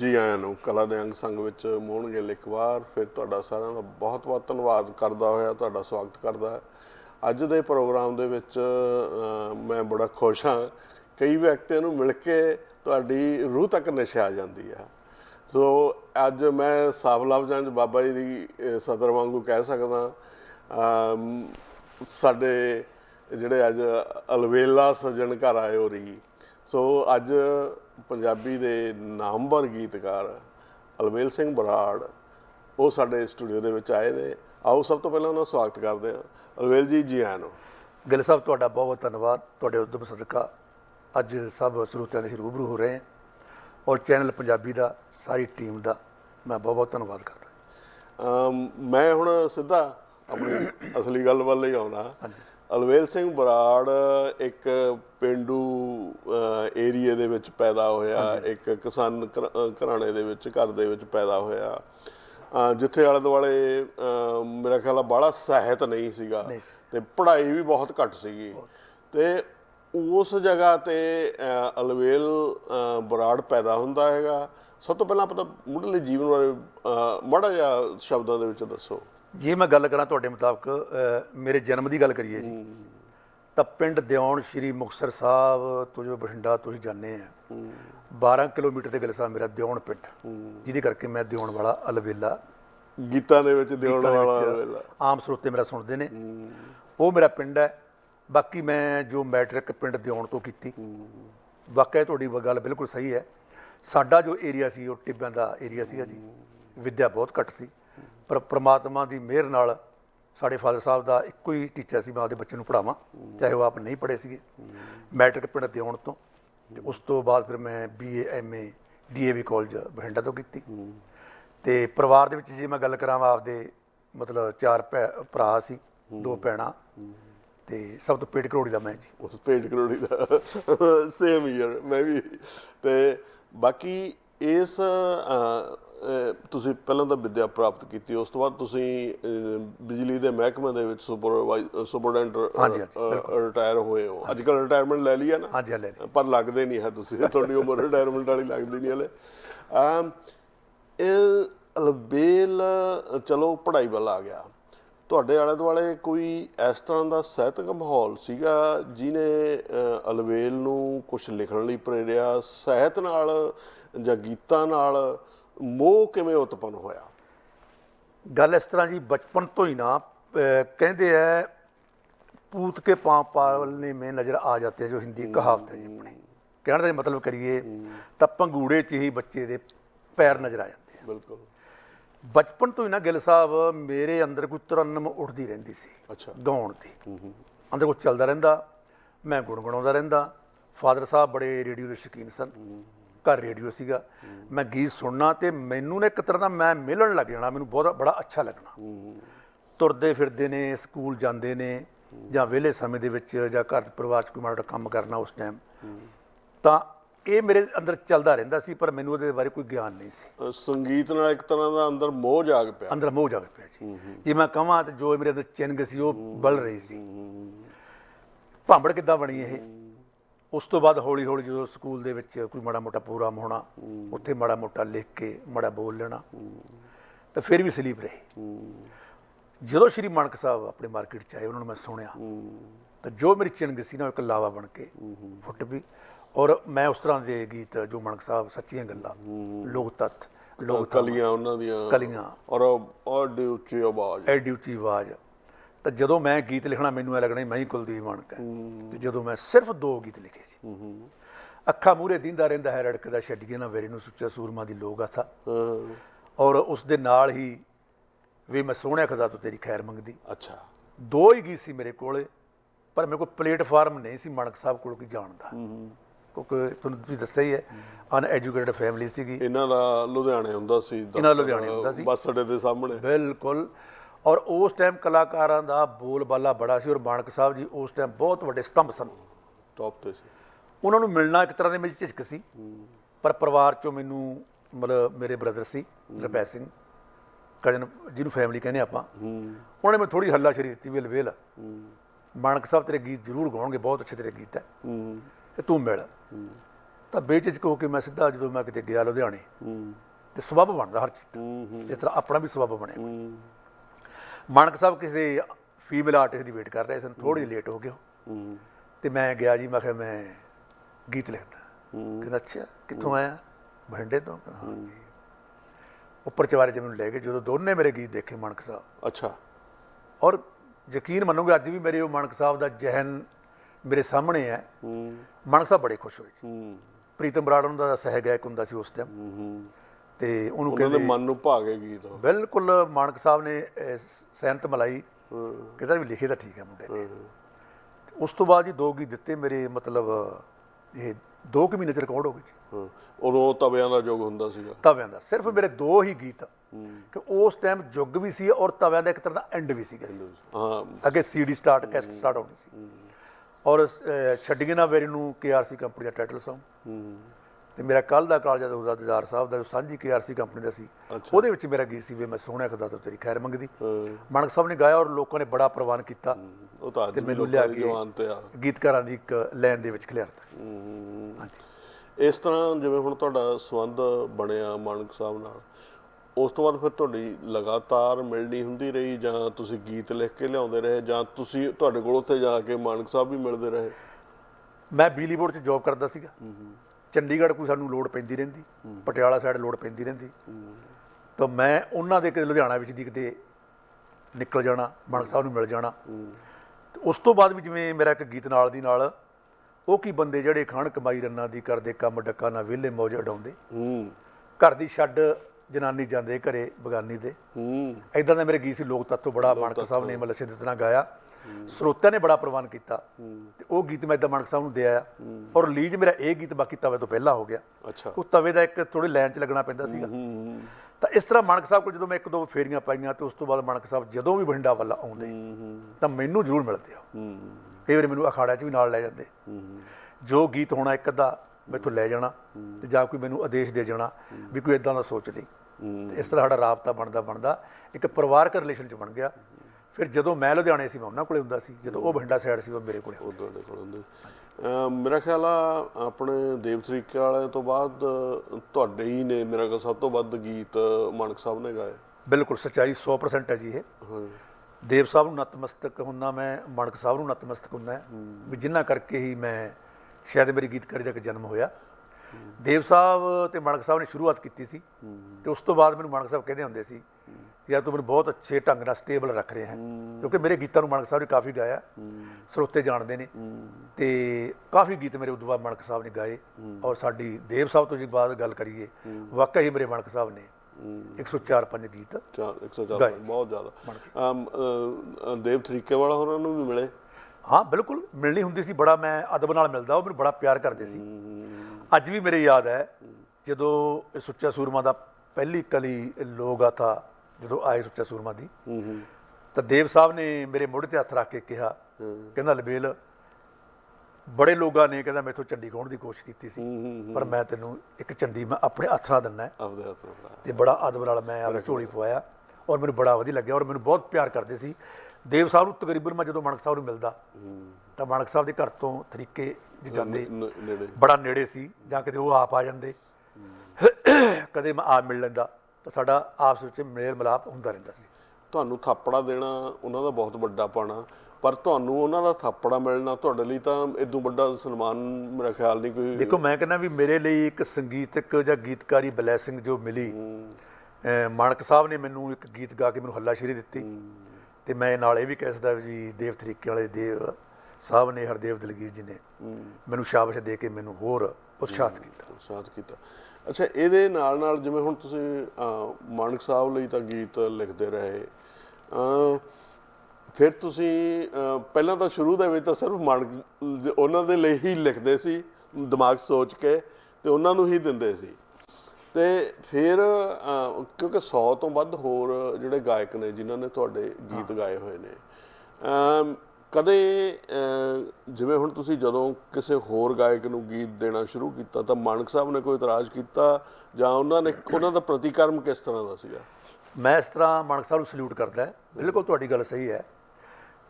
ਜੀ ਆਇਆਂ ਨੂੰ ਕਲਾ ਦੇ ਅੰਗ ਸੰਗ ਵਿੱਚ ਮੋਹਨ ਗਿੱਲ ਇੱਕ ਵਾਰ, ਫਿਰ ਤੁਹਾਡਾ ਸਾਰਿਆਂ ਦਾ ਬਹੁਤ-ਬਹੁਤ ਧੰਨਵਾਦ ਕਰਦਾ ਹੋਇਆ, ਤੁਹਾਡਾ ਸਵਾਗਤ ਕਰਦਾ ਹੈ। ਅੱਜ ਦੇ ਪ੍ਰੋਗਰਾਮ ਦੇ ਵਿੱਚ ਮੈਂ ਬੜਾ ਖੁਸ਼ ਹਾਂ। ਕਈ ਵਿਅਕਤੀਆਂ ਨੂੰ ਮਿਲ ਕੇ ਤੁਹਾਡੀ ਰੂਹ ਤੱਕ ਨਸ਼ਾ ਆ ਜਾਂਦੀ ਹੈ। ਸੋ ਅੱਜ ਮੈਂ ਸਾਫ਼ ਲਫ਼ਜ਼ਾਂ ਬਾਬਾ ਜੀ ਦੀ ਸਦਰ ਵਾਂਗੂ ਕਹਿ ਸਕਦਾ ਸਾਡੇ ਜਿਹੜੇ ਅੱਜ ਅਲਵੇਲਾ ਸਜਣ ਘਰ ਆਏ ਹੋ ਰਹੀ ਸੋ ਅੱਜ ਪੰਜਾਬੀ ਦੇ ਨਾਮਵਰ ਗੀਤਕਾਰ ਅਲਵੇਲ ਸਿੰਘ ਬਰਾੜ ਉਹ ਸਾਡੇ ਸਟੂਡੀਓ ਦੇ ਵਿੱਚ ਆਏ ਨੇ। ਆਓ ਸਭ ਤੋਂ ਪਹਿਲਾਂ ਉਹਨਾਂ ਦਾ ਸਵਾਗਤ ਕਰਦੇ ਹਾਂ। ਅਲਵੇਲ ਜੀ ਜੀ ਆਇਆਂ ਨੂੰ। ਗਿੱਲ ਸਾਹਿਬ ਤੁਹਾਡਾ ਬਹੁਤ ਬਹੁਤ ਧੰਨਵਾਦ। ਤੁਹਾਡੇ ਉਦਮ ਸਦਕਾ ਅੱਜ ਸਭ ਸਰੋਤਿਆਂ ਦੇ ਰੂਬਰੂ ਹੋ ਰਹੇ ਹਾਂ ਔਰ ਚੈਨਲ ਪੰਜਾਬੀ ਦਾ ਸਾਰੀ ਟੀਮ ਦਾ ਮੈਂ ਬਹੁਤ ਬਹੁਤ ਧੰਨਵਾਦ ਕਰਦਾ ਮੈਂ ਹੁਣ ਸਿੱਧਾ ਆਪਣੀ ਅਸਲੀ ਗੱਲ ਵੱਲ ਹੀ ਆਉਣਾ। ਅਲਵੇਲ ਸਿੰਘ ਬਰਾੜ ਇੱਕ ਪਿੰਡੂ ਏਰੀਏ ਦੇ ਵਿੱਚ ਪੈਦਾ ਹੋਇਆ ਇੱਕ ਕਿਸਾਨ ਘਰਾਣੇ ਦੇ ਵਿੱਚ ਘਰ ਦੇ ਵਿੱਚ ਪੈਦਾ ਹੋਇਆ। ਜਿੱਥੇ ਆਲੇ ਦੁਆਲੇ ਮੇਰਾ ਖਿਆਲ ਆ ਬਾਹਲਾ ਸਾਹਿਤ ਨਹੀਂ ਸੀਗਾ। ਤੇ ਪੜ੍ਹਾਈ ਵੀ ਬਹੁਤ ਘੱਟ ਸੀਗੀ। ਤੇ ਉਸ ਜਗ੍ਹਾ ਤੇ ਅਲਵੇਲ ਬਰਾੜ ਪੈਦਾ ਹੁੰਦਾ ਹੈਗਾ। ਸਭ ਤੋਂ ਪਹਿਲਾਂ ਆਪਣਾ ਮੁੱਢਲੇ ਜੀਵਨ ਬਾਰੇ ਮਾੜਾ ਜਿਹਾ ਸ਼ਬਦਾਂ ਦੇ ਵਿੱਚ ਦੱਸੋ। ਜੇ ਮੈਂ ਗੱਲ ਕਰਾਂ ਤੁਹਾਡੇ ਮੁਤਾਬਕ ਮੇਰੇ ਜਨਮ ਦੀ ਗੱਲ ਕਰੀਏ ਜੀ ਤਾਂ ਪਿੰਡ ਦਿਉਣ ਸ਼੍ਰੀ ਮੁਕਤਸਰ ਸਾਹਿਬ ਤੋਂ ਜੋ ਬਠਿੰਡਾ ਤੁਸੀਂ ਜਾਣਦੇ ਆ 12 ਕਿਲੋਮੀਟਰ ਦੇ ਗਿੱਲ ਸਾਹਿਬ ਮੇਰਾ ਦਿਉਣ ਪਿੰਡ ਜਿਹਦੇ ਕਰਕੇ ਮੈਂ ਦਿਉਣ ਵਾਲਾ ਅਲਵੇਲਾ। ਗੀਤਾਂ ਦੇ ਵਿੱਚ ਦਿਉਣ ਵਾਲਾ ਵਿੱਚ ਵੇਲਾ ਆਮ ਸਰੋਤੇ ਮੇਰਾ ਸੁਣਦੇ ਨੇ। ਉਹ ਮੇਰਾ ਪਿੰਡ ਹੈ। ਬਾਕੀ ਮੈਂ ਜੋ ਮੈਟ੍ਰਿਕ ਪਿੰਡ ਦਿਉਣ ਤੋਂ ਕੀਤੀ ਵਾਕਿਆ ਤੁਹਾਡੀ ਗੱਲ ਬਿਲਕੁਲ ਸਹੀ ਹੈ। ਸਾਡਾ ਜੋ ਏਰੀਆ ਸੀ ਉਹ ਟਿੱਬਿਆਂ ਦਾ ਏਰੀਆ ਸੀਗਾ ਜੀ। ਵਿੱਦਿਆ ਬਹੁਤ ਘੱਟ ਸੀ। ਪਰ ਪ੍ਰਮਾਤਮਾ ਦੀ ਮਿਹਰ ਨਾਲ ਸਾਡੇ ਫਾਦਰ ਸਾਹਿਬ ਦਾ ਇੱਕੋ ਹੀ ਟੀਚਾ ਸੀ, ਮੈਂ ਆਪਦੇ ਬੱਚੇ ਨੂੰ ਪੜਾਵਾਂ ਚਾਹੇ ਉਹ ਆਪ ਨਹੀਂ ਪੜ੍ਹੇ ਸੀਗੇ, ਮੈਟ੍ਰਿਕ ਪਿੰਡ ਦਿਉਣ ਤੋਂ, ਤੇ ਉਸ ਤੋਂ ਬਾਅਦ ਫਿਰ ਮੈਂ BA MA DAV college Bathinda ਤੋਂ ਕੀਤੀ। ਤੇ ਪਰਿਵਾਰ ਦੇ ਵਿੱਚ ਜੇ ਮੈਂ ਗੱਲ ਕਰਾਂ ਆਪਦੇ ਮਤਲਬ ਚਾਰ ਭੈ- ਭਰਾ ਸੀ, ਦੋ ਭੈਣਾਂ, ਤੇ ਸਭ ਤੋਂ ਪੇਟ ਕਰੋੜੀ ਦਾ ਮੈਂ ਜੀ। ਉਸ ਪੇਟ ਕਰੋੜੀ ਦਾ ਸੇਮ ਈਅਰ ਮੈਂ ਵੀ, ਤੇ ਬਾਕੀ ਇਸ ਤੁਸੀਂ ਪਹਿਲਾਂ ਤਾਂ ਵਿੱਦਿਆ ਪ੍ਰਾਪਤ ਕੀਤੀ ਉਸ ਤੋਂ ਬਾਅਦ ਤੁਸੀਂ ਬਿਜਲੀ ਦੇ ਮਹਿਕਮੇ ਦੇ ਵਿੱਚ ਸੁਪਰਡੈਂਟ ਰਿਟਾਇਰ ਹੋਏ ਹੋ। ਅੱਜ ਕੱਲ ਰਿਟਾਇਰਮੈਂਟ ਲੈ ਲਈ ਹੈ ਨਾ? ਹਾਂਜੀ ਹਲੇ ਨਹੀਂ। ਪਰ ਲੱਗਦੇ ਨਹੀਂ ਹੈ ਤੁਸੀਂ ਤੁਹਾਡੀ ਉਮਰ ਰਿਟਾਇਰਮੈਂਟ ਵਾਲੀ ਲੱਗਦੀ ਨਹੀਂ ਹਲੇ। ਅਮ ਇਹ ਅਲਬੇਲ ਚਲੋ ਪੜ੍ਹਾਈ ਵੱਲ ਆ ਗਿਆ। ਤੁਹਾਡੇ ਆਲੇ ਦੁਆਲੇ ਕੋਈ ਇਸ ਤਰ੍ਹਾਂ ਦਾ ਸਾਹਿਤਕ ਮਾਹੌਲ ਸੀਗਾ ਜਿਨੇ ਅ, ਅਲਬੇਲ ਨੂੰ ਕੁਝ ਲਿਖਣ ਲਈ ਪ੍ਰੇਰਿਆ ਸਾਹਿਤ ਨਾਲ ਜਾਂ ਗੀਤਾਂ ਨਾਲ ਮੋਹ ਕਿਵੇਂ ਉਤਪੰਨ ਹੋਇਆ? ਗੱਲ ਇਸ ਤਰ੍ਹਾਂ ਜੀ ਬਚਪਨ ਤੋਂ ਹੀ ਨਾ ਕਹਿੰਦੇ ਐ ਪੂਤ ਕੇ ਪਾਂ ਪਾਲਨੇ ਮੇ ਨਜ਼ਰ ਆ ਜਾਂਦੇ ਜੋ ਹਿੰਦੀ ਕਹਾਵਤ ਹੈ ਜੀ ਆਪਣੀ। ਕਹਿਣ ਦਾ ਮਤਲਬ ਕਰੀਏ ਤਾਂ ਪੰਗੂੜੇ 'ਚ ਹੀ ਬੱਚੇ ਦੇ ਪੈਰ ਨਜ਼ਰ ਆ ਜਾਂਦੇ ਆ। ਬਿਲਕੁਲ। ਬਚਪਨ ਤੋਂ ਹੀ ਨਾ ਗਿੱਲ ਸਾਹਿਬ ਮੇਰੇ ਅੰਦਰ ਕੋਈ ਤਰਨਮ ਉੱਠਦੀ ਰਹਿੰਦੀ ਸੀ ਅੱਛਾ। ਗਾਉਣ ਦੀ। ਅੰਦਰ ਕੁਝ ਚੱਲਦਾ ਰਹਿੰਦਾ ਮੈਂ ਗੁਣਗੁਣਾਉਂਦਾ ਰਹਿੰਦਾ ਫਾਦਰ ਸਾਹਿਬ ਬੜੇ ਰੇਡੀਓ ਦੇ ਸ਼ੌਕੀਨ ਸਨ। ਘਰ ਰੇਡੀਓ ਸੀਗਾ। ਮੈਂ ਗੀਤ ਸੁਣਨਾ ਤੇ ਮੈਨੂੰ ਨਾ ਇੱਕ ਤਰ੍ਹਾਂ ਦਾ ਮੈਂ ਮਿਲਣ ਲੱਗ ਜਾਣਾ ਮੈਨੂੰ ਬਹੁਤ ਬੜਾ ਅੱਛਾ ਲੱਗਣਾ। ਤੁਰਦੇ ਫਿਰਦੇ ਨੇ ਸਕੂਲ ਜਾਂਦੇ ਨੇ ਜਾਂ ਵਿਹਲੇ ਸਮੇਂ ਦੇ ਵਿੱਚ ਜਾਂ ਘਰ ਪਰਿਵਾਰ 'ਚ ਕੋਈ ਮਾੜਾ ਕੰਮ ਕਰਨਾ ਉਸ ਟਾਈਮ ਤਾਂ ਇਹ ਮੇਰੇ ਅੰਦਰ ਚੱਲਦਾ ਰਹਿੰਦਾ ਸੀ ਪਰ ਮੈਨੂੰ ਉਹਦੇ ਬਾਰੇ ਕੋਈ ਗਿਆਨ ਨਹੀਂ ਸੀ। ਸੰਗੀਤ ਨਾਲ ਇੱਕ ਤਰ੍ਹਾਂ ਦਾ ਅੰਦਰ ਮੋਹ ਜਾਗ ਪਿਆ। ਅੰਦਰ ਮੋਹ ਜਾਗ ਪਿਆ ਜੀ। ਜੇ ਮੈਂ ਕਹਾਂ ਤੇ ਜੋ ਮੇਰੇ ਅੰਦਰ ਚਿੰਗ ਸੀ ਉਹ ਬਲ ਰਹੀ ਸੀ। ਭਾਂਬੜ ਕਿੱਦਾਂ ਬਣੀ ਇਹ? ਉਸ ਤੋਂ ਬਾਅਦ ਹੌਲੀ ਹੌਲੀ ਜਦੋਂ ਸਕੂਲ ਦੇ ਵਿੱਚ ਕੋਈ ਮਾੜਾ ਮੋਟਾ ਪ੍ਰੋਗਰਾਮ ਹੋਣਾ ਉੱਥੇ ਮਾੜਾ ਮੋਟਾ ਲਿਖ ਕੇ ਮਾੜਾ ਬੋਲ ਲੈਣਾ ਤਾਂ ਫਿਰ ਵੀ ਸਲੀਪ ਰਹੀ। ਜਦੋਂ ਸ਼੍ਰੀ ਮਾਨਕ ਸਾਹਿਬ ਆਪਣੇ ਮਾਰਕੀਟ ਚ ਆਏ ਉਹਨਾਂ ਨੂੰ ਮੈਂ ਸੁਣਿਆ। ਤਾਂ ਜੋ ਮੇਰੀ ਚਿੰਗ ਸੀ ਨਾ ਇੱਕ ਲਾਵਾ ਬਣ ਕੇ ਫੁੱਟ ਵੀ ਔਰ ਮੈਂ ਉਸ ਤਰ੍ਹਾਂ ਦੇ ਗੀਤ ਜੋ ਮਾਨਕ ਸਾਹਿਬ ਸੱਚੀਆਂ ਗੱਲਾਂ ਲੋਕ ਤੱਤ ਲੋਕ ਕਲੀਆਂ ਉਹਨਾਂ ਦੀਆਂ। ਕਲੀਆਂ। ਔਰ ਔਰ ਆਵਾਜ਼। ਐਡੀ ਉੱਚੀ ਆਵਾਜ਼। ਤਾਂ ਜਦੋਂ ਮੈਂ ਗੀਤ ਲਿਖਣਾ ਮੈਨੂੰ ਐ ਲੱਗਣਾ ਸੀ ਮੈਂ ਹੀ ਕੁਲਦੀਪ ਮਾਨਕ ਹੈ। ਤੇ ਜਦੋਂ ਮੈਂ ਸਿਰਫ ਦੋ ਗੀਤ ਲਿਖੇ ਜੀ ਅੱਖਾਂ ਮੂਰੇ ਦਿੰਦਾ ਰਹਿੰਦਾ ਹੈ ਰੜਕਦਾ ਛੱਡੀਏ ਨਾ ਵੇਰੇ ਨੂੰ ਸੁੱਚਾ ਸੂਰਮਾ ਦੀ ਲੋਗ ਆਥਾ ਔਰ ਉਸ ਦੇ ਨਾਲ ਹੀ ਵੀ ਮੈਂ ਸੋਹਣਿਆ ਖੁਦਾ ਤੋਂ ਤੇਰੀ ਖੈਰ ਮੰਗਦੀ। ਅੱਛਾ। ਦੋ ਹੀ ਗੀਤ ਸੀ ਮੇਰੇ ਕੋਲੇ ਪਰ ਮੇਰੇ ਕੋਲ ਪਲੇਟਫਾਰਮ ਨਹੀਂ ਸੀ ਮਾਨਕ ਸਾਹਿਬ ਕੋਲ ਕੀ ਜਾਣ ਦਾ। ਕਿਉਂਕਿ ਤੁਹਾਨੂੰ ਤੁਸੀਂ ਦੱਸਿਆ ਹੀ ਹੈ ਅਨਐਜੂਕੇਟਡ ਫੈਮਿਲੀ ਸੀਗੀ। ਇਹਨਾਂ ਦਾ ਲੁਧਿਆਣੇ ਹੁੰਦਾ ਸੀ ਇਹਨਾਂ ਲੁਧਿਆਣੇ ਹੁੰਦਾ ਸੀ। ਬੱਸ ਅੱਡੇ ਦੇ ਸਾਹਮਣੇ। ਬਿਲਕੁਲ। ਔਰ ਉਸ ਟਾਈਮ ਕਲਾਕਾਰਾਂ ਦਾ ਬੋਲਬਾਲਾ ਬੜਾ ਸੀ ਔਰ ਮਾਨਕ ਸਾਹਿਬ ਜੀ ਉਸ ਟਾਈਮ ਬਹੁਤ ਵੱਡੇ ਸਤੰਭ ਸਨ। ਟੌਪ ਤੇ ਸੀ। ਉਹਨਾਂ ਨੂੰ ਮਿਲਣਾ ਇੱਕ ਤਰ੍ਹਾਂ ਦੀ ਮੇਰੀ ਝਿਜਕ ਸੀ। ਪਰ ਪਰਿਵਾਰ ਚੋਂ ਮੈਨੂੰ ਮਤਲਬ ਮੇਰੇ ਬ੍ਰਦਰ ਸੀ ਰਪੈ ਸਿੰਘ ਕਜਨ ਜਿਹਨੂੰ ਫੈਮਿਲੀ ਕਹਿੰਦੇ ਆਪਾਂ। ਉਹਨਾਂ ਨੇ ਮੈਨੂੰ ਥੋੜੀ ਹੱਲਾਸ਼ੇਰੀ ਦਿੱਤੀ ਵੀ ਲਵੇਲ ਮਾਨਕ ਸਾਹਿਬ ਤੇਰੇ ਗੀਤ ਜ਼ਰੂਰ ਗਾਉਣਗੇ ਬਹੁਤ ਅੱਛੇ ਤੇਰੇ ਗੀਤ ਹੈ। ਹੂੰ ਤੇ ਤੂੰ ਮਿਲ। ਤਾਂ ਬੇਚਿਜਕ ਹੋ ਕੇ ਮੈਂ ਸਿੱਧਾ ਜਦੋਂ ਮੈਂ ਕਿਤੇ ਗਿਆ ਲੁਧਿਆਣੇ ਹੂੰ ਤੇ ਸਬੱਬ ਬਣਦਾ ਹਰ ਚੀਜ਼ ਇਸ ਤਰ੍ਹਾਂ ਆਪਣਾ ਵੀ ਸਬੱਬ ਬਣਿਆ। ਹੂੰ ਮਾਨਕ ਸਾਹਿਬ ਕਿਸੇ ਫੀਮੇਲ ਆਰਟਿਸਟ ਦੀ ਵੇਟ ਕਰ ਰਹੇ ਸਨ ਥੋੜੀ ਲੇਟ ਹੋ ਗਏ। ਹੂੰ। ਤੇ ਮੈਂ ਗਿਆ ਜੀ ਮੈਂ ਕਿਹਾ ਮੈਂ ਗੀਤ ਲਿਖਦਾ। ਕਹਿੰਦਾ ਅੱਛਾ ਕਿੱਥੋਂ ਆਇਆ? ਬਠਿੰਡੇ ਤੋਂ। ਹਾਂ ਜੀ। ਉੱਪਰ ਚਵਾਰੇ 'ਚ ਮੈਨੂੰ ਲੈ ਗਏ ਜਦੋਂ ਦੋਨੇ ਮੇਰੇ ਗੀਤ ਦੇਖੇ ਮਾਨਕ ਸਾਹਿਬ। ਅੱਛਾ। ਔਰ ਯਕੀਨ ਮੰਨੋਗੇ ਅੱਜ ਵੀ ਮੇਰੇ ਉਹ ਮਾਨਕ ਸਾਹਿਬ ਦਾ ਜਹਨ ਮੇਰੇ ਸਾਹਮਣੇ ਹੈ। ਮਾਨਕ ਸਾਹਿਬ ਬੜੇ ਖੁਸ਼ ਹੋਏ ਜੀ। ਪ੍ਰੀਤਮ ਬਰਾੜ ਉਹਨਾਂ ਦਾ ਸਹਿ ਗਾਇਕ ਹੁੰਦਾ ਸੀ ਉਸ ਟਾਈਮ ਤੇ ਉਹਨੂੰ ਉਹਨਾਂ ਦੇ ਕਹਿੰਦੇ ਮਨ ਨੂੰ ਭਾ ਗਏ ਗੀਤ ਉਹ। ਬਿਲਕੁਲ ਮਾਨਕ ਸਾਹਿਬ ਨੇ ਅਹ, ਸਹਿਮਤ ਮਲਾਈ। ਹੂੰ। ਕਹਿੰਦਾ ਵੀ ਲਿਖੇ ਤਾਂ ਠੀਕ ਹੈ ਮੁੰਡੇ ਨੇ। ਹੂੰ, ਉਸ ਤੋਂ ਬਾਅਦ ਜੀ ਦੋ ਗੀਤ ਦਿੱਤੇ ਮੇਰੇ ਮਤਲਬ ਇਹ ਦੋ ਕੁ ਮਹੀਨੇ ਚ ਰਿਕਾਰਡ ਹੋ ਗਏ ਜੀ। ਹੂੰ। ਉਦੋਂ ਤਵਿਆਂ ਦਾ ਯੁੱਗ ਹੁੰਦਾ ਸੀਗਾ। ਤਵਿਆਂ ਦਾ। ਸਿਰਫ ਮੇਰੇ ਦੋ ਹੀ ਗੀਤ। ਕਿ ਉਸ ਟਾਈਮ ਯੁੱਗ ਵੀ ਸੀ ਔਰ ਤਵਿਆਂ ਦਾ ਇੱਕ ਤਰ੍ਹਾਂ ਦਾ ਐਂਡ ਵੀ ਸੀਗਾ ਜੀ। ਹਾਂ। ਅੱਗੇ ਸੀਡੀ ਸਟਾਰਟ ਕੈਸਟ ਸਟਾਰਟ ਹੋਣੀ ਸੀ। ਔਰ ਅਹ, ਛੱਡੀਏ ਨਾ ਵੇਰੀ ਨੂੰ ਕੇਆਰਸੀ ਕੰਪਨੀ ਦਾ ਟਾਈਟਲ Song ਹੂੰ। ਤੇ ਮੇਰਾ ਕੱਲ ਦਾ ਕਾਲਜ ਦਾ ਉਸਤਾਦਾਰ ਸਾਹਿਬ ਦਾ ਜੋ ਸਾਂਝੀ ਕੇਆਰਸੀ ਕੰਪਨੀ ਦਾ ਸੀ। ਉਹਦੇ ਵਿੱਚ ਮੇਰਾ ਗੀਤ ਸੀ ਵੀ ਮੈਂ ਸੋਹਣਿਆ ਖੁਦਾ ਤੋਂ ਤੇਰੀ ਖੈਰ ਮੰਗਦੀ। ਮਾਨਕ ਸਾਹਿਬ ਨੇ ਗਾਇਆ ਔਰ ਲੋਕਾਂ ਨੇ ਬੜਾ ਪ੍ਰਵਾਨ ਕੀਤਾ। ਉਹ ਤਾਂ ਮੈਨੂੰ ਲਿਆ ਕੇ ਜਵਾਨ ਤੇ ਆ। ਗੀਤਕਾਰਾਂ ਦੀ ਇੱਕ ਲਾਈਨ ਦੇ ਵਿੱਚ ਖਿਲਾਰਤਾ। ਹਾਂਜੀ। ਇਸ ਤਰ੍ਹਾਂ ਜਿਵੇਂ ਹੁਣ ਤੁਹਾਡਾ ਸੰਬੰਧ ਬਣਿਆ ਮਾਨਕ ਸਾਹਿਬ ਨਾਲ ਉਸ ਤੋਂ ਬਾਅਦ ਫਿਰ ਤੁਹਾਡੀ ਲਗਾਤਾਰ ਮਿਲਣੀ ਹੁੰਦੀ ਰਹੀ ਜਾਂ ਤੁਸੀਂ ਗੀਤ ਲਿਖ ਕੇ ਲਿਆਉਂਦੇ ਰਹੇ ਜਾਂ ਤੁਸੀਂ ਤੁਹਾਡੇ ਕੋਲ ਉੱਥੇ ਜਾ ਕੇ ਮਾਨਕ ਸਾਹਿਬ ਵੀ ਮਿਲਦੇ ਰਹੇ? ਮੈਂ ਬਿਜਲੀ ਬੋਰਡ 'ਚ ਜੌਬ ਕਰਦਾ ਸੀਗਾ। ਚੰਡੀਗੜ੍ਹ ਕੋਈ ਸਾਨੂੰ ਲੋਡ ਪੈਂਦੀ ਰਹਿੰਦੀ ਪਟਿਆਲਾ ਸਾਈਡ ਲੋਡ ਪੈਂਦੀ ਰਹਿੰਦੀ। ਤਾਂ ਮੈਂ ਉਹਨਾਂ ਦੇ ਕਿਤੇ ਲੁਧਿਆਣਾ ਵਿੱਚ ਦੀ ਕਿਤੇ ਨਿਕਲ ਜਾਣਾ ਮਾਨਕ ਸਾਹਿਬ ਨੂੰ ਮਿਲ ਜਾਣਾ। ਉਸ ਤੋਂ ਬਾਅਦ ਵੀ ਜਿਵੇਂ ਮੇਰਾ ਇੱਕ ਗੀਤ ਨਾਲ ਦੀ ਨਾਲ ਉਹ ਕੀ ਬੰਦੇ ਜਿਹੜੇ ਖਾਣ ਕਮਾਈ ਰੰਨਾਂ ਦੀ ਕਰਦੇ ਕੰਮ ਡੱਕਾ ਨਾ ਵਿਹਲੇ ਮੌਜ ਉਡਾਉਂਦੇ ਘਰ ਦੀ ਛੱਡ ਜਨਾਨੀ ਜਾਂਦੇ ਘਰੇ ਬਗਾਨੀ ਦੇ। ਹੂੰ। ਇਦਾਂ ਦਾ ਮੇਰੇ ਗੀਤ ਸੀ ਲੋਕ ਤੱਤੋਂ ਬੜਾ ਮਾਨਕ ਸਾਹਿਬ ਨੇ ਸਿੱਧਤ ਨਾਲ ਗਾਇਆ। ਸਰੋਤਿਆਂ ਨੇ ਬੜਾ ਪ੍ਰਵਾਨ ਕੀਤਾ। ਤੇ ਉਹ ਗੀਤ ਮੈਂ ਇਦਾਂ ਮਾਨਕ ਸਾਹਿਬ ਨੂੰ ਦੇ ਆਇਆ। ਔਰ ਰਿਲੀਜ਼ ਮੇਰਾ ਇਹ ਗੀਤ ਬਾਕੀ ਤਵੇ ਤੋਂ ਪਹਿਲਾਂ ਹੋ ਗਿਆ। ਅੱਛਾ। ਉਹ ਤਵੇ ਦਾ ਇੱਕ ਥੋੜੀ ਲਾਈਨ 'ਚ ਲੱਗਣਾ ਪੈਂਦਾ ਸੀਗਾ। ਤਾਂ ਇਸ ਤਰ੍ਹਾਂ ਮਾਨਕ ਸਾਹਿਬ ਕੋਲ ਜਦੋਂ ਮੈਂ ਇੱਕ ਦੋ ਫੇਰੀਆਂ ਪਾਈਆਂ ਤੇ ਉਸ ਤੋਂ ਬਾਅਦ ਮਾਨਕ ਸਾਹਿਬ ਜਦੋਂ ਵੀ ਬਠਿੰਡਾ ਵੱਲ ਆਉਂਦੇ ਤਾਂ ਮੈਨੂੰ ਜ਼ਰੂਰ ਮਿਲਦੇ ਆ ਕਈ ਵਾਰੀ ਮੈਨੂੰ ਅਖਾੜਿਆਂ 'ਚ ਵੀ ਨਾਲ ਲੈ ਜਾਂਦੇ। ਜੋ ਗੀਤ ਹੋਣਾ ਇੱਕ ਅੱਧਾ ਮੈਥੋਂ ਲੈ ਜਾਣਾ ਤੇ ਜਾਂ ਕੋਈ ਮੈਨੂੰ ਆਦੇਸ਼ ਦੇ ਜਾਣਾ ਵੀ ਕੋਈ ਇਦਾਂ ਦਾ ਸੋਚ ਲਈ ਤੇ ਇਸ ਤਰ੍ਹਾਂ ਸਾਡਾ ਰਾਬਤਾ ਬਣਦਾ ਬਣਦਾ। ਇੱਕ ਪਰਿਵਾਰਕ ਰਿਲੇਸ਼ਨ 'ਚ ਬਣ ਗਿਆ। ਫਿਰ ਜਦੋਂ ਮੈਂ ਲੁਧਿਆਣੇ ਸੀ ਮੈਂ ਉਹਨਾਂ ਕੋਲੇ ਹੁੰਦਾ ਸੀ ਜਦੋਂ ਉਹ ਬਠਿੰਡਾ ਸਾਈਡ ਸੀ ਉਹ ਮੇਰੇ ਕੋਲੇ ਉਹ ਤੁਹਾਡੇ ਕੋਲ ਹੁੰਦੇ ਮੇਰਾ ਖਿਆਲ ਆ ਆਪਣੇ ਦੇਵ ਤਰੀਕੇ ਵਾਲੇ ਤੋਂ ਬਾਅਦ ਤੁਹਾਡੇ ਹੀ ਨੇ ਮੇਰਾ ਖਿਆਲ ਸਭ ਤੋਂ ਵੱਧ ਗੀਤ ਮਾਨਕ ਸਾਹਿਬ ਨੇ ਗਾਏ। ਬਿਲਕੁਲ ਸੱਚਾਈ 100% ਹੈ ਜੀ ਇਹ। ਦੇਵ ਸਾਹਿਬ ਨੂੰ ਨਤਮਸਤਕ ਹੁੰਨਾ ਮੈਂ ਮਾਨਕ ਸਾਹਿਬ ਨੂੰ ਨਤਮਸਤਕ ਹੁੰਨਾ ਹੈ। ਵੀ ਜਿਨ੍ਹਾਂ ਕਰਕੇ ਹੀ ਮੈਂ ਸ਼ਾਇਦ ਮੇਰੀ ਗੀਤਕਾਰੀ ਦਾ ਜਨਮ ਹੋਇਆ। ਦੇਵ ਸਾਹਿਬ ਤੇ ਮਾਨਕ ਸਾਹਿਬ ਨੇ ਸ਼ੁਰੂਆਤ ਕੀਤੀ ਸੀ। ਤੇ ਉਸ ਤੋਂ ਬਾਅਦ ਮੈਨੂੰ ਮਾਨਕ ਸਾਹਿਬ ਕਹਿੰਦੇ ਹੁੰਦੇ ਸੀ ਯਾਰ ਤੂੰ ਮੈਨੂੰ ਬਹੁਤ ਅੱਛੇ ਢੰਗ ਨਾਲ ਸਟੇਬਲ ਰੱਖ ਰਿਹਾ ਹੈ। ਕਿਉਂਕਿ ਮੇਰੇ ਗੀਤਾਂ ਨੂੰ ਮਾਨਕ ਸਾਹਿਬ ਨੇ ਕਾਫੀ ਗਾਇਆ। ਸਰੋਤੇ ਜਾਣਦੇ ਨੇ। ਤੇ ਕਾਫੀ ਗੀਤ ਮੇਰੇ ਉਦੋਂ ਬਾਅਦ ਮਾਨਕ ਸਾਹਿਬ ਨੇ ਗਾਏ। ਔਰ ਸਾਡੀ ਦੇਵ ਸਾਹਿਬ ਤੋਂ ਜੀ ਬਾਅਦ ਗੱਲ ਕਰੀਏ ਵਾਕਈ ਹੀ ਮੇਰੇ ਮਾਨਕ ਸਾਹਿਬ ਨੇ 104 ਪੰਜ ਗੀਤ ਚਾਰ 104 ਬਹੁਤ ਜ਼ਿਆਦਾ। ਦੇਵ ਤਰੀਕੇ ਵਾਲਾ ਹੋਰਾਂ ਨੂੰ ਵੀ ਮਿਲੇ? ਹਾਂ ਬਿਲਕੁਲ ਮਿਲਣੀ ਹੁੰਦੀ ਸੀ। ਬੜਾ ਮੈਂ ਅਦਬ ਨਾਲ ਮਿਲਦਾ। ਉਹ ਮੈਨੂੰ ਬੜਾ ਪਿਆਰ ਕਰਦੇ ਸੀ। ਅੱਜ ਵੀ ਮੇਰੇ ਯਾਦ ਹੈ। ਜਦੋਂ ਸੁੱਚਾ ਸੂਰਮਾ ਦਾ ਪਹਿਲੀ ਕਲੀ ਲੋਗਾ ਥਾ ਜਦੋਂ ਆਏ ਸੁੱਚਾ ਸੂਰਮਾ ਦੀ ਤਾਂ ਦੇਵ ਸਾਹਿਬ ਨੇ ਮੇਰੇ ਮੋਢੇ ਤੇ ਹੱਥ ਰੱਖ ਕੇ ਕਿਹਾ ਕਹਿੰਦਾ ਲਬੇਲ ਬੜੇ ਲੋਕਾਂ ਨੇ ਕਹਿੰਦਾ ਮੈਥੋਂ ਝੰਡੀ ਖੋਣ ਦੀ ਕੋਸ਼ਿਸ਼ ਕੀਤੀ ਸੀ ਪਰ ਮੈਂ ਤੈਨੂੰ ਇੱਕ ਝੰਡੀ ਮੈਂ ਆਪਣੇ ਹੱਥ ਨਾਲ ਦਿੰਨਾ ਹੈ। ਤੇ ਬੜਾ ਅਦਬ ਨਾਲ ਮੈਂ ਆਪਣੀ ਝੋਲੀ ਪਵਾਇਆ ਔਰ ਮੈਨੂੰ ਬੜਾ ਵਧੀਆ ਲੱਗਿਆ ਔਰ ਮੈਨੂੰ ਬਹੁਤ ਪਿਆਰ ਕਰਦੇ ਸੀ। ਦੇਵ ਸਾਹਿਬ ਨੂੰ ਤਕਰੀਬਨ ਮੈਂ ਜਦੋਂ ਮਾਨਕ ਸਾਹਿਬ ਨੂੰ ਮਿਲਦਾ ਤਾਂ ਮਾਨਕ ਸਾਹਿਬ ਦੇ ਘਰ ਤੋਂ ਤਰੀਕੇ ਜੇ ਜਾਂਦੇ ਬੜਾ ਨੇੜੇ ਸੀ ਜਾਂ ਕਿਤੇ ਉਹ ਆਪ ਆ ਜਾਂਦੇ। ਕਦੇ ਮੈਂ ਆਪ ਮਿਲ ਲੈਂਦਾ। ਤਾਂ ਸਾਡਾ ਆਪਸ ਵਿੱਚ ਮੇਲ ਮਿਲਾਪ ਹੁੰਦਾ ਰਹਿੰਦਾ ਸੀ। ਤੁਹਾਨੂੰ ਥਾਪੜਾ ਦੇਣਾ ਉਹਨਾਂ ਦਾ ਬਹੁਤ ਵੱਡਾ ਪਾਣਾ ਪਰ ਤੁਹਾਨੂੰ ਉਹਨਾਂ ਦਾ ਥਾਪੜਾ ਮਿਲਣਾ ਤੁਹਾਡੇ ਲਈ ਤਾਂ ਇਦੋਂ ਵੱਡਾ ਸਨਮਾਨ ਮੇਰਾ ਖਿਆਲ ਨਹੀਂ ਕੋਈ ਦੇਖੋ ਮੈਂ ਕਹਿੰਦਾ ਵੀ ਮੇਰੇ ਲਈ ਇੱਕ ਸੰਗੀਤਕ ਜਾਂ ਗੀਤਕਾਰੀ ਬਲੇਸਿੰਗ ਜੋ ਮਿਲੀ ਮਾਨਕ ਸਾਹਿਬ ਨੇ ਮੈਨੂੰ ਇੱਕ ਗੀਤ ਗਾ ਕੇ ਮੈਨੂੰ ਹੱਲਾਸ਼ੇਰੀ ਦਿੱਤੀ। ਤੇ ਮੈਂ ਨਾਲ ਇਹ ਵੀ ਕਹਿ ਸਕਦਾ ਵੀ ਜੀ ਦੇਵ ਤਰੀਕੇ ਵਾਲੇ ਦੇਵ ਸਾਹਿਬ ਨੇ ਹਰਦੇਵ ਦਲਗੀਰ ਜੀ ਨੇ ਮੈਨੂੰ ਸ਼ਾਬਾਸ਼ ਦੇ ਕੇ ਮੈਨੂੰ ਹੋਰ ਉਤਸ਼ਾਹਿਤ ਕੀਤਾ। ਸਾਥ ਕੀਤਾ। ਅੱਛਾ ਇਹਦੇ ਨਾਲ ਨਾਲ ਜਿਵੇਂ ਹੁਣ ਤੁਸੀਂ ਮਾਨਕ ਸਾਹਿਬ ਲਈ ਤਾਂ ਗੀਤ ਲਿਖਦੇ ਰਹੇ ਫਿਰ ਤੁਸੀਂ ਪਹਿਲਾਂ ਤਾਂ ਸ਼ੁਰੂ ਦੇ ਵਿੱਚ ਤਾਂ ਸਿਰਫ ਮਾਨਕ ਉਹਨਾਂ ਦੇ ਲਈ ਹੀ ਲਿਖਦੇ ਸੀ ਦਿਮਾਗ ਸੋਚ ਕੇ ਤੇ ਉਹਨਾਂ ਨੂੰ ਹੀ ਦਿੰਦੇ ਸੀ। ਤੇ ਫਿਰ ਕਿਉਂਕਿ 100 ਤੋਂ ਵੱਧ ਹੋਰ ਜਿਹੜੇ ਗਾਇਕ ਨੇ ਜਿਨ੍ਹਾਂ ਨੇ ਤੁਹਾਡੇ ਗੀਤ ਗਾਏ ਹੋਏ ਨੇ ਕਦੇ ਜਿਵੇਂ ਹੁਣ ਤੁਸੀਂ ਜਦੋਂ ਕਿਸੇ ਹੋਰ ਗਾਇਕ ਨੂੰ ਗੀਤ ਦੇਣਾ ਸ਼ੁਰੂ ਕੀਤਾ ਤਾਂ ਮਾਨਕ ਸਾਹਿਬ ਨੇ ਕੋਈ ਇਤਰਾਜ਼ ਕੀਤਾ? ਜਾਂ ਉਹਨਾਂ ਨੇ ਉਹਨਾਂ ਦਾ ਪ੍ਰਤੀਕਰਮ ਕਿਸ ਤਰ੍ਹਾਂ ਦਾ ਸੀਗਾ? ਮੈਂ ਇਸ ਤਰ੍ਹਾਂ ਮਾਨਕ ਸਾਹਿਬ ਨੂੰ ਸਲੂਟ ਕਰਦਾ। ਬਿਲਕੁਲ ਤੁਹਾਡੀ ਗੱਲ ਸਹੀ ਹੈ।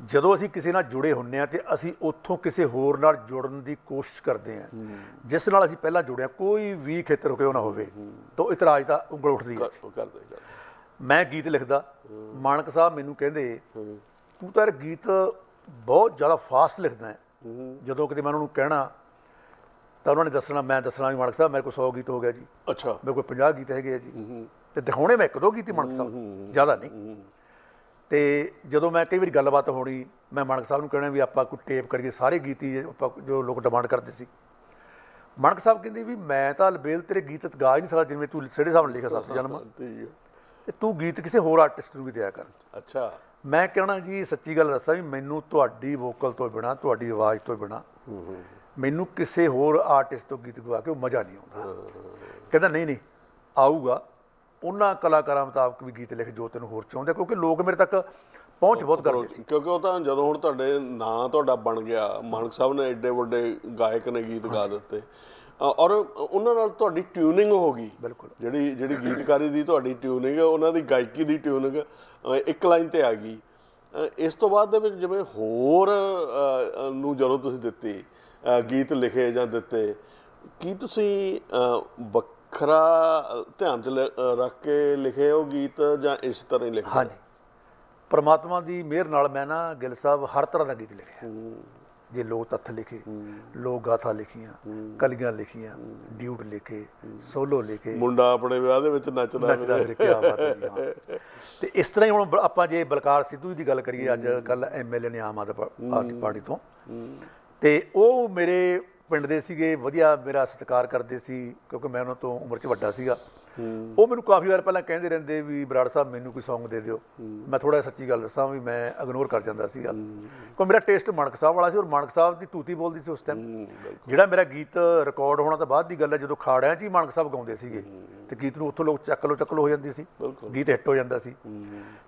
ਜਦੋਂ ਅਸੀਂ ਕਿਸੇ ਨਾਲ ਜੁੜੇ ਹੁੰਨੇ ਆ ਤੇ ਅਸੀਂ ਉੱਥੋਂ ਕਿਸੇ ਹੋਰ ਨਾਲ ਜੁੜਨ ਦੀ ਕੋਸ਼ਿਸ਼ ਕਰਦੇ ਆ ਜਿਸ ਨਾਲ ਅਸੀਂ ਪਹਿਲਾਂ ਜੁੜਿਆ ਕੋਈ ਵੀ ਖੇਤਰ ਕਿਉਂ ਨਾ ਹੋਵੇ ਤਾਂ ਇਤਰਾਜ਼ ਦਾ ਉਂਗਲ ਉੱਠਦੀ ਹੈ। ਮੈਂ ਗੀਤ ਲਿਖਦਾ। ਮਾਨਕ ਸਾਹਿਬ ਮੈਨੂੰ ਕਹਿੰਦੇ ਤੂੰ ਤਾਂ ਗੀਤ ਬਹੁਤ ਜ਼ਿਆਦਾ ਫਾਸਟ ਲਿਖਦਾ ਹੈ। ਜਦੋਂ ਕਿਤੇ ਮੈਂ ਉਹਨਾਂ ਨੂੰ ਕਹਿਣਾ ਤਾਂ ਉਹਨਾਂ ਨੇ ਦੱਸਣਾ ਮੈਂ ਦੱਸਣਾ ਵੀ ਮਾਨਕ ਸਾਹਿਬ ਮੇਰੇ ਕੋਲ 100 ਗੀਤ ਹੋ ਗਿਆ ਜੀ। ਅੱਛਾ। ਮੇਰੇ ਕੋਲ 50 ਗੀਤ ਹੈਗੇ ਆ ਜੀ। ਤੇ ਦਿਖਾਉਣੇ ਮੈਂ ਇੱਕ ਦੋ ਗੀਤ ਹੀ ਮਾਨਕ ਸਾਹਿਬ ਜ਼ਿਆਦਾ ਨਹੀਂ। ਤੇ ਜਦੋਂ ਮੈਂ ਕਈ ਵਾਰੀ ਗੱਲਬਾਤ ਹੋਣੀ ਮੈਂ ਮਾਨਕ ਸਾਹਿਬ ਨੂੰ ਕਹਿਣਾ ਵੀ ਆਪਾਂ ਕੋਈ ਟੇਪ ਕਰੀਏ ਸਾਰੇ ਗੀਤ ਹੀ ਆਪਾਂ ਜੋ ਲੋਕ ਡਿਮਾਂਡ ਕਰਦੇ ਸੀ। ਮਾਨਕ ਸਾਹਿਬ ਕਹਿੰਦੇ ਵੀ ਮੈਂ ਤਾਂ ਅਲਬੇਲ ਤੇਰੇ ਗੀਤ ਗਾ ਹੀ ਨਹੀਂ ਸਕਦਾ ਜਿਵੇਂ ਤੂੰ ਸਿਹੜੇ ਸਾਹਿਬ ਨੇ ਲਿਖਿਆ ਸੱਤ ਜਨਮ। ਤੇ ਤੂੰ ਗੀਤ ਕਿਸੇ ਹੋਰ ਆਰਟਿਸਟ ਨੂੰ ਵੀ ਦਿਆ ਕਰ। ਅੱਛਾ। ਮੈਂ ਕਹਿਣਾ ਜੀ ਸੱਚੀ ਗੱਲ ਦੱਸਾਂ ਵੀ ਮੈਨੂੰ ਤੁਹਾਡੀ ਵੋਕਲ ਤੋਂ ਬਿਨਾ ਤੁਹਾਡੀ ਆਵਾਜ਼ ਤੋਂ ਬਿਨਾ ਮੈਨੂੰ ਕਿਸੇ ਹੋਰ ਆਰਟਿਸਟ ਤੋਂ ਗੀਤ ਗਵਾ ਕੇ ਉਹ ਮਜ਼ਾ ਨਹੀਂ ਆਉਂਦਾ। ਕਹਿੰਦਾ ਨਹੀਂ ਨਹੀਂ ਆਊਗਾ। ਉਹਨਾਂ ਕਲਾਕਾਰਾਂ ਮੁਤਾਬਕ ਵੀ ਗੀਤ ਲਿਖ ਜੋ ਤੈਨੂੰ ਹੋਰ ਚਾਹੁੰਦੇ ਕਿਉਂਕਿ ਲੋਕ ਮੇਰੇ ਤੱਕ ਪਹੁੰਚ ਬਹੁਤ ਕਰਦੇ ਸੀ। ਕਿਉਂਕਿ ਉਹ ਤਾਂ ਜਦੋਂ ਹੁਣ ਤੁਹਾਡੇ ਨਾਂ ਤੁਹਾਡਾ ਬਣ ਗਿਆ ਮਾਨਕ ਸਾਹਿਬ ਨੇ ਐਡੇ ਵੱਡੇ ਗਾਇਕ ਨੇ ਗੀਤ ਗਾ ਦਿੱਤੇ। ਔਰ ਉਹਨਾਂ ਨਾਲ ਤੁਹਾਡੀ ਟਿਊਨਿੰਗ ਹੋ ਗਈ। ਬਿਲਕੁਲ। ਜਿਹੜੀ ਜਿਹੜੀ ਗੀਤਕਾਰੀ ਦੀ ਤੁਹਾਡੀ ਟਿਊਨਿੰਗ ਉਹਨਾਂ ਦੀ ਗਾਇਕੀ ਦੀ ਟਿਊਨਿੰਗ ਇੱਕ ਲਾਈਨ ਤੇ ਆ ਗਈ। ਇਸ ਤੋਂ ਬਾਅਦ ਦੇ ਵਿੱਚ ਜਿਵੇਂ ਹੋਰ ਨੂੰ ਜਦੋਂ ਤੁਸੀਂ ਦਿੱਤੀ ਗੀਤ ਲਿਖੇ ਜਾਂ ਦਿੱਤੇ ਕੀ ਤੁਸੀਂ ਵੱਖਰਾ ਧਿਆਨ ਚ ਰੱਖ ਕੇ ਲਿਖੇ ਉਹ ਗੀਤ ਜਾਂ ਇਸ ਤਰ੍ਹਾਂ ਹੀ ਲਿਖੇ? ਹਾਂਜੀ। ਪਰਮਾਤਮਾ ਦੀ ਮਿਹਰ ਨਾਲ ਮੈਂ ਨਾ ਗਿੱਲ ਸਾਹਿਬ ਹਰ ਤਰ੍ਹਾਂ ਦਾ ਗੀਤ ਲਿਖਿਆ। ਜੇ ਲੋਕ ਤੱਥ ਲਿਖੇ ਲੋਕ ਗਾਥਾ ਲਿਖੀਆਂ ਕਲੀਆਂ ਲਿਖੀਆਂ ਡਿਊਟ ਲਿਖੇ ਸੋਲੋ ਲਿਖੇ। ਮੁੰਡਾ ਆਪਣੇ ਵਿਆਹ ਦੇ ਵਿੱਚ ਨੱਚਦਾ ਨੱਚਦਾ ਫਿਰ। ਕੀ ਬਾਤ ਹੈ ਜੀ ਹਾਂ। ਤੇ ਇਸ ਤਰ੍ਹਾਂ ਹੀ ਹੁਣ ਆਪਾਂ ਜੇ ਬਲਕਾਰ ਸਿੱਧੂ ਦੀ ਗੱਲ ਕਰੀਏ ਅੱਜ ਕੱਲ ਐਮਐਲਏ ਨੇ ਆਮ ਆਦਮੀ ਪਾਰਟੀ ਤੋਂ। ਤੇ ਉਹ ਮੇਰੇ ਪਿੰਡ ਦੇ ਸੀਗੇ ਵਧੀਆ ਮੇਰਾ ਸਤਿਕਾਰ ਕਰਦੇ ਸੀ ਕਿਉਂਕਿ ਮੈਂ ਉਹਨਾਂ ਤੋਂ ਉਮਰ 'ਚ ਵੱਡਾ ਸੀਗਾ। ਉਹ ਮੈਨੂੰ ਕਾਫੀ ਵਾਰ ਪਹਿਲਾਂ ਕਹਿੰਦੇ ਰਹਿੰਦੇ ਵੀ ਬਰਾੜ ਸਾਹਿਬ ਮੈਨੂੰ ਕੋਈ Song ਦੇ ਦਿਓ। ਮੈਂ ਥੋੜਾ ਸੱਚੀ ਗੱਲ ਦੱਸਾਂ ਵੀ ਮੈਂ ਇਗਨੋਰ ਕਰ ਜਾਂਦਾ ਸੀਗਾ। ਕਿਉਂਕਿ ਮੇਰਾ ਟੇਸਟ ਮਾਨਕ ਸਾਹਿਬ ਵਾਲਾ ਸੀ ਔਰ ਮਾਨਕ ਸਾਹਿਬ ਦੀ ਤੂਤੀ ਬੋਲਦੀ ਸੀ ਉਸ ਟਾਈਮ ਜਿਹੜਾ ਮੇਰਾ ਗੀਤ ਰਿਕਾਰਡ ਹੋਣਾ ਤਾਂ ਬਾਅਦ ਦੀ ਗੱਲ ਹੈ ਜਦੋਂ ਖਾੜਿਆਂ 'ਚ ਹੀ ਮਾਨਕ ਸਾਹਿਬ ਗਾਉਂਦੇ ਸੀਗੇ ਤੇ ਗੀਤ ਨੂੰ ਉੱਥੋਂ ਲੋਕ ਚੱਕ ਲੋ ਚੱਕ ਲੋ ਹੋ ਜਾਂਦੀ ਸੀ। ਗੀਤ ਹਿੱਟ ਹੋ ਜਾਂਦਾ ਸੀ।